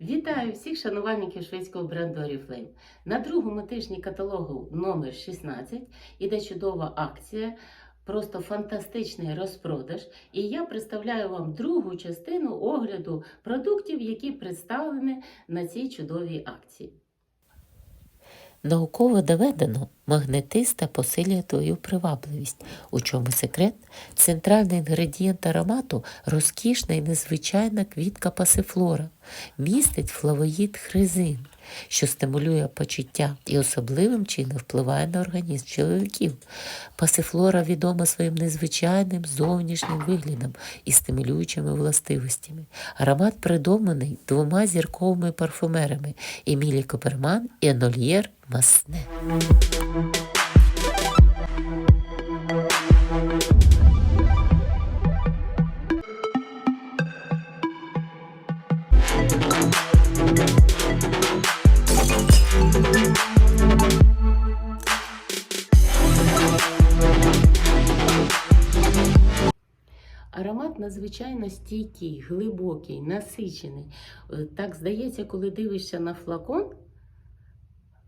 Вітаю всіх шанувальників шведського бренду Oriflame. На другому тижні каталогу номер 16 іде чудова акція, просто фантастичний розпродаж. І я представляю вам другу частину огляду продуктів, які представлені на цій чудовій акції. Науково доведено, магнетиста посилює твою привабливість. У чому секрет? Центральний інгредієнт аромату розкішна і незвичайна квітка пасифлора, містить флавоїд хризин, що стимулює почуття і особливим чином впливає на організм чоловіків. Пасифлора відома своїм незвичайним зовнішнім виглядом і стимулюючими властивостями. Аромат придуманий двома зірковими парфумерами Емілі Коперман і Анольєр Масне. Надзвичайно стійкий, глибокий, насичений. Е, Так здається, коли дивишся на флакон.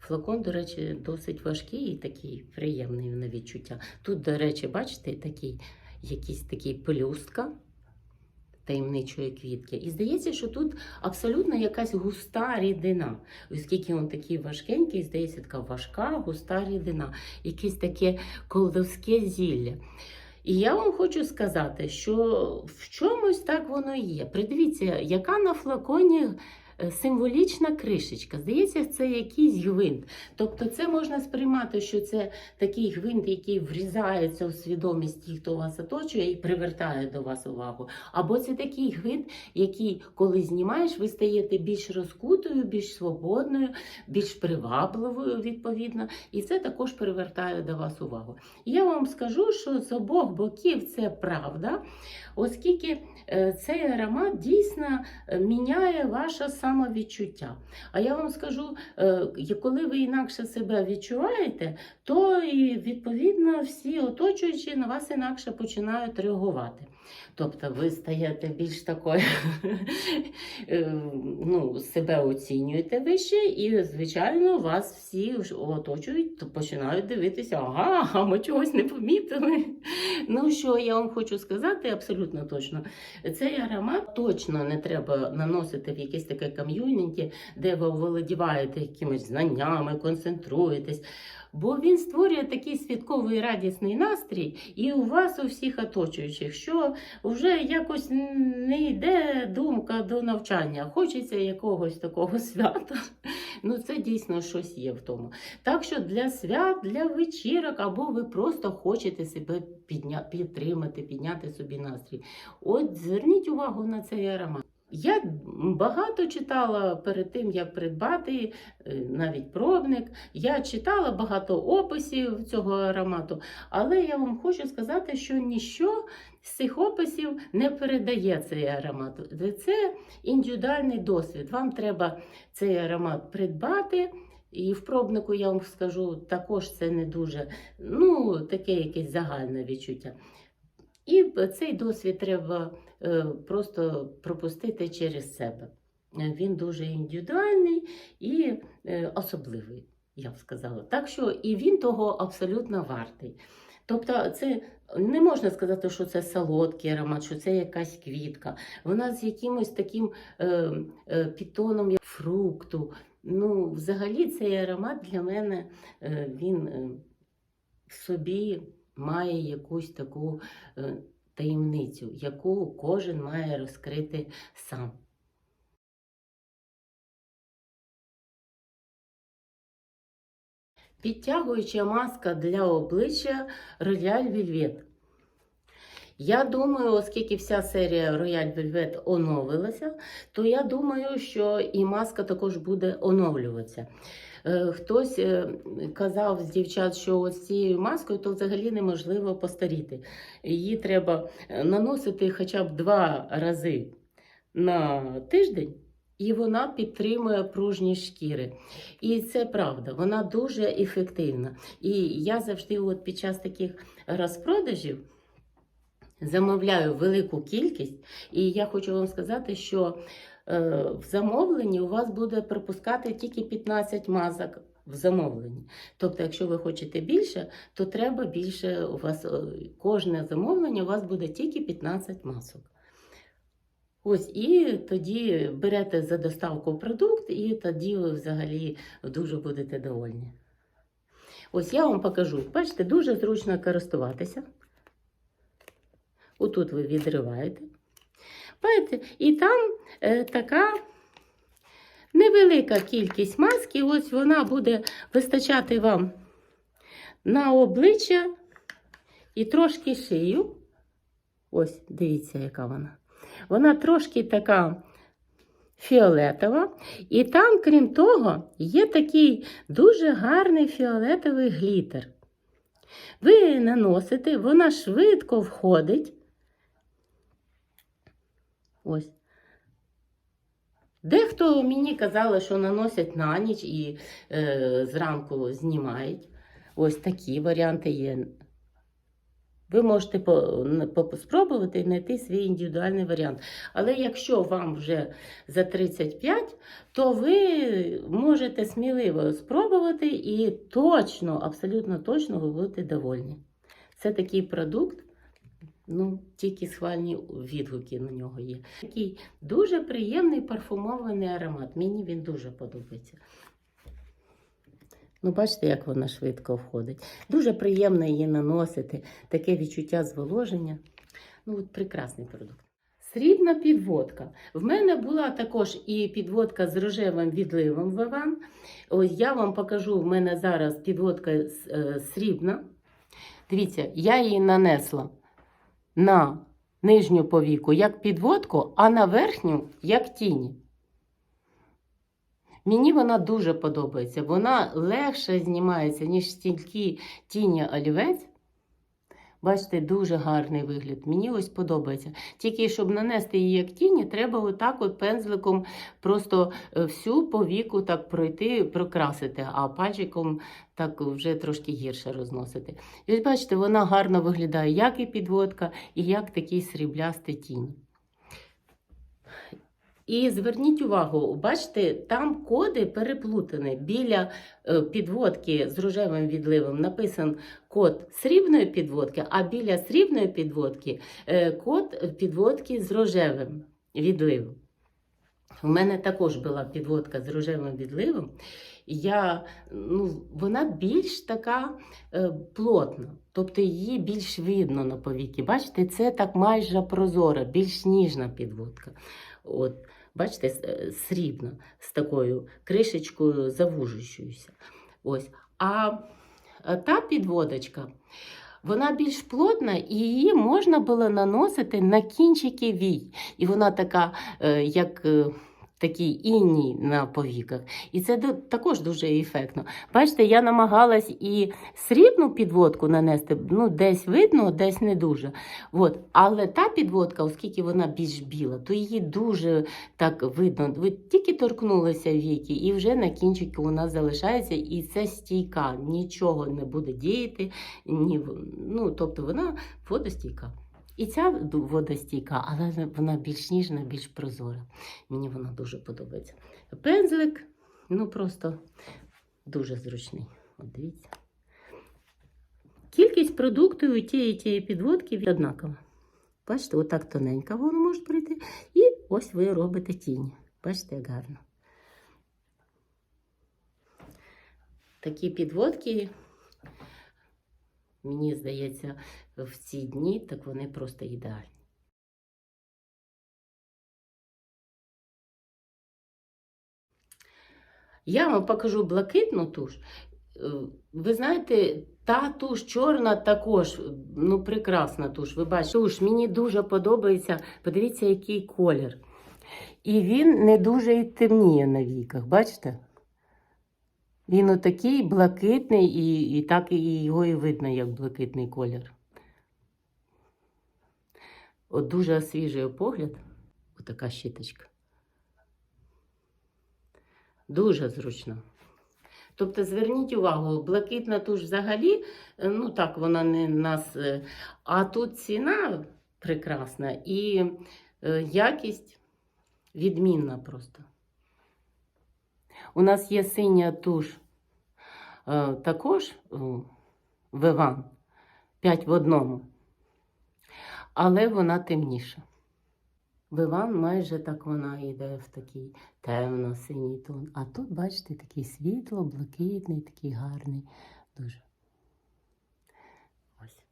Флакон, до речі, досить важкий і такий приємний на відчуття. Тут, до речі, бачите, такий, якийсь такий пелюстка таємничої квітки. І здається, що тут абсолютно якась густа рідина. Оскільки він такий важкенький, здається, така важка, густа рідина, якесь таке колдовське зілля. І я вам хочу сказати, що в чомусь так воно є. Придивіться, яка на флаконі символічна кришечка. Здається, це якийсь гвинт. Тобто це можна сприймати, що це такий гвинт, який врізається у свідомість тих, хто вас оточує, і привертає до вас увагу. Або це такий гвинт, який, коли знімаєш, ви стаєте більш розкутою, більш свободною, більш привабливою, відповідно, і це також привертає до вас увагу. І я вам скажу, що з обох боків це правда, оскільки е, цей аромат дійсно е, міняє ваше самовідчуття. А я вам скажу, е, коли ви інакше себе відчуваєте, то і відповідно всі оточуючі на вас інакше починають реагувати. Тобто ви стаєте більш такою, е, ну, себе оцінюєте вище, і, звичайно, вас всі оточують, то починають дивитися, ага, а ми чогось не помітили. Ну, що я вам хочу сказати абсолютно точно, цей аромат точно не треба наносити в якесь таке ком'юніті, де ви володіваєте якимись знаннями, концентруєтесь. Бо він створює такий святковий радісний настрій, і у вас, у всіх оточуючих, що вже якось не йде думка до навчання, хочеться якогось такого свята. Ну, це дійсно щось є в тому. Так що для свят, для вечірок, або ви просто хочете себе підня... підтримати, підняти собі настрій. От зверніть увагу на цей аромат. Я багато читала перед тим, як придбати е, навіть пробник. Я читала багато описів цього аромату, але я вам хочу сказати, що ніщо з цих описів не передає цей аромат. Це індивідуальний досвід. Вам треба цей аромат придбати. І в пробнику я вам скажу, також це не дуже ну, таке якесь загальне відчуття. І цей досвід треба е, просто пропустити через себе. Е, Він дуже індивідуальний і е, особливий, я б сказала. Так що і він того абсолютно вартий. Тобто, це не можна сказати, що це солодкий аромат, що це якась квітка. Вона з якимось таким е, е, підтоном як фрукту. Ну, взагалі, цей аромат для мене е, він е, в собі має якусь таку е, таємницю, яку кожен має розкрити сам. Підтягуюча маска для обличчя Royal Velvet. Я думаю, оскільки вся серія Royal Velvet оновилася, то я думаю, що і маска також буде оновлюватися. Е, Хтось е, казав з дівчат, що ось цією маскою то взагалі неможливо постаріти. Її треба е, наносити хоча б два рази на тиждень. І вона підтримує пружність шкіри. І це правда, вона дуже ефективна. І я завжди, от під час таких розпродажів, замовляю велику кількість. І я хочу вам сказати, що в замовленні у вас буде пропускати тільки 15 мазок в замовленні. Тобто, якщо ви хочете більше, то треба більше у вас е, кожне замовлення у вас буде тільки 15 масок. Ось і тоді берете за доставку продукт, і тоді ви взагалі дуже будете довольні. Ось я вам покажу. Бачите, дуже зручно користуватися. Отут ви відриваєте. Бачите, і там е, така невелика кількість маски, ось вона буде вистачати вам на обличчя і трошки шию. Ось, дивіться, яка вона. Вона трошки така фіолетова. І там, крім того, є такий дуже гарний фіолетовий глітер. Ви наносите, вона швидко входить. Ось. Дехто мені казали, що наносять на ніч і е, зранку знімають. Ось такі варіанти є. Ви можете спробувати знайти свій індивідуальний варіант. Але якщо вам вже за 35, то ви можете сміливо спробувати і точно, абсолютно точно ви будете довольні. Це такий продукт, ну, тільки схвальні відгуки на нього є. Такий дуже приємний парфумований аромат. Мені він дуже подобається. Ну, бачите, як вона швидко входить. Дуже приємно її наносити, таке відчуття зволоження. Ну, от прекрасний продукт. Срібна підводка. В мене була також і підводка з рожевим відливом Виван. Ось я вам покажу, в мене зараз підводка е, срібна. Дивіться, я її нанесла на нижню повіку як підводку, а на верхню як тіні. Мені вона дуже подобається. Вона легше знімається, ніж стільки тіні олівець. Бачите, дуже гарний вигляд. Мені ось подобається. Тільки щоб нанести її як тіні, треба отак от пензликом просто е, всю повіку так пройти, прокрасити, а пальчиком так вже трошки гірше розносити. І ось бачите, вона гарно виглядає, як і підводка, і як такий сріблястий тінь. І зверніть увагу, бачите, там коди переплутані. Біля е, підводки з рожевим відливом написан код срібної підводки, а біля срібної підводки е, код підводки з рожевим відливом. У мене також була підводка з рожевим відливом. Я, ну, вона більш така е, плотна, тобто її більш видно на повіки. Бачите, це так майже прозора, більш ніжна підводка. От, Бачите, с- срібна з такою кришечкою завужуючоюся. Ось. А е, та підводочка, вона більш плотна, і її можна було наносити на кінчики вій. І вона така, е, як такий іній на повіках. І це також дуже ефектно. Бачите, я намагалась і срібну підводку нанести, ну, десь видно, десь не дуже. От. Але та підводка, оскільки вона більш біла, то її дуже так видно. Ви тільки торкнулися віки, і вже на кінчику вона залишається, і це стійка, нічого не буде діяти. Ні, ну, тобто вона водостійка. І ця ду- водостійка, але вона більш ніжна, більш прозора. Мені вона дуже подобається. Пензлик, ну просто дуже зручний. От дивіться. Кількість продуктів і тієї тієї підводки однакова. Бачите, отак тоненько воно може пройти. І ось ви робите тінь. Бачите, як гарно. Такі підводки, мені здається, в ці дні так вони просто ідеальні. Я вам покажу блакитну туш. Е, Ви знаєте, та туш чорна також, ну прекрасна туш. Ви бачите, туш мені дуже подобається. Подивіться, який колір. І він не дуже і темніє на віках, бачите? Він отакий блакитний, і, і так і його і видно, як блакитний колір. От дуже освіжує погляд. Отака щіточка. Дуже зручно. Тобто, зверніть увагу, блакитна туш взагалі, ну так, вона не нас. е, А тут ціна прекрасна і е, якість відмінна просто. У нас є синя туш е, також Виван 5 в одному, але вона темніша. Виван майже так вона йде в такий темно-синій тон. А тут, бачите, такий світло, блакитний, такий гарний. Дуже. Ось.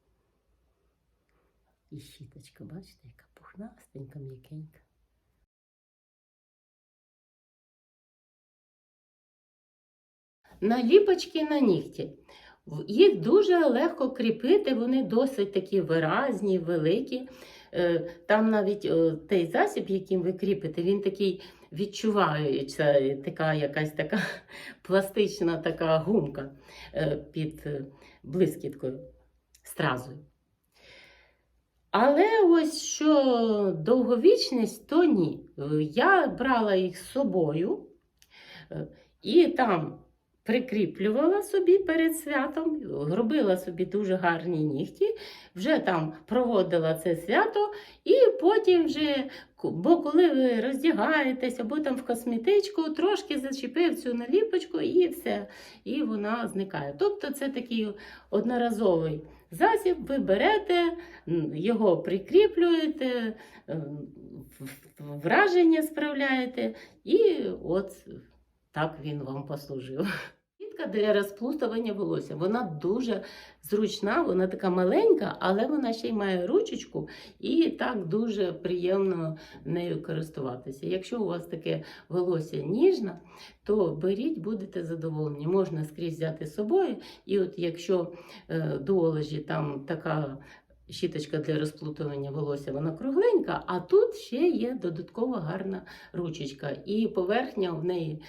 І щіточка, бачите, яка пухнастенька, м'якенька. Наліпочки на нігті. Їх дуже легко кріпити, вони досить такі виразні, великі. Е, Там навіть е, той засіб, яким ви кріпите, він такий відчувається, така якась така пластична така гумка е, під блискіткою, стразою. Але ось що довговічність, то ні. Я брала їх з собою і там прикріплювала собі перед святом, робила собі дуже гарні нігті, вже там проводила це свято, і потім вже, бо коли ви роздягаєтесь або там в косметичку, трошки зачепив цю наліпочку і все, і вона зникає. Тобто це такий одноразовий засіб, ви берете, його прикріплюєте, ем, враження справляєте, і от так він вам послужив. Щітка для розплутування волосся. Вона дуже зручна, вона така маленька, але вона ще й має ручечку, і так дуже приємно нею користуватися. Якщо у вас таке волосся ніжне, то беріть, будете задоволені. Можна скрізь взяти з собою. І от якщо е, дуолежі там така. Щіточка для розплутування волосся, вона кругленька, а тут ще є додаткова гарна ручечка. І поверхня в неї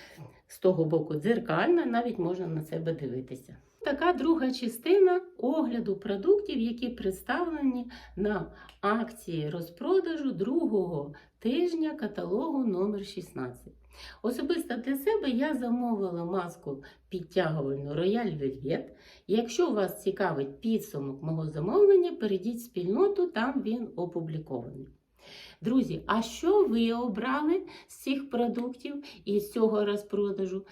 з того боку дзеркальна, навіть можна на себе дивитися. Така друга частина огляду продуктів, які представлені на акції розпродажу другого тижня каталогу номер 16. Особисто для себе я замовила маску підтягувальну Royal Velvet. Якщо вас цікавить підсумок мого замовлення, перейдіть в спільноту, там він опублікований. Друзі, а що ви обрали з цих продуктів і з цього розпродажу?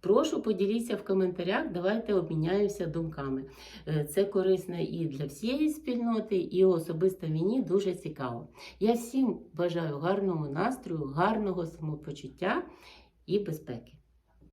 Прошу поділіться в коментарях, давайте обміняємося думками. Е, Це корисно і для всієї спільноти, і особисто мені дуже цікаво. Я всім бажаю гарного настрою, гарного самопочуття і безпеки.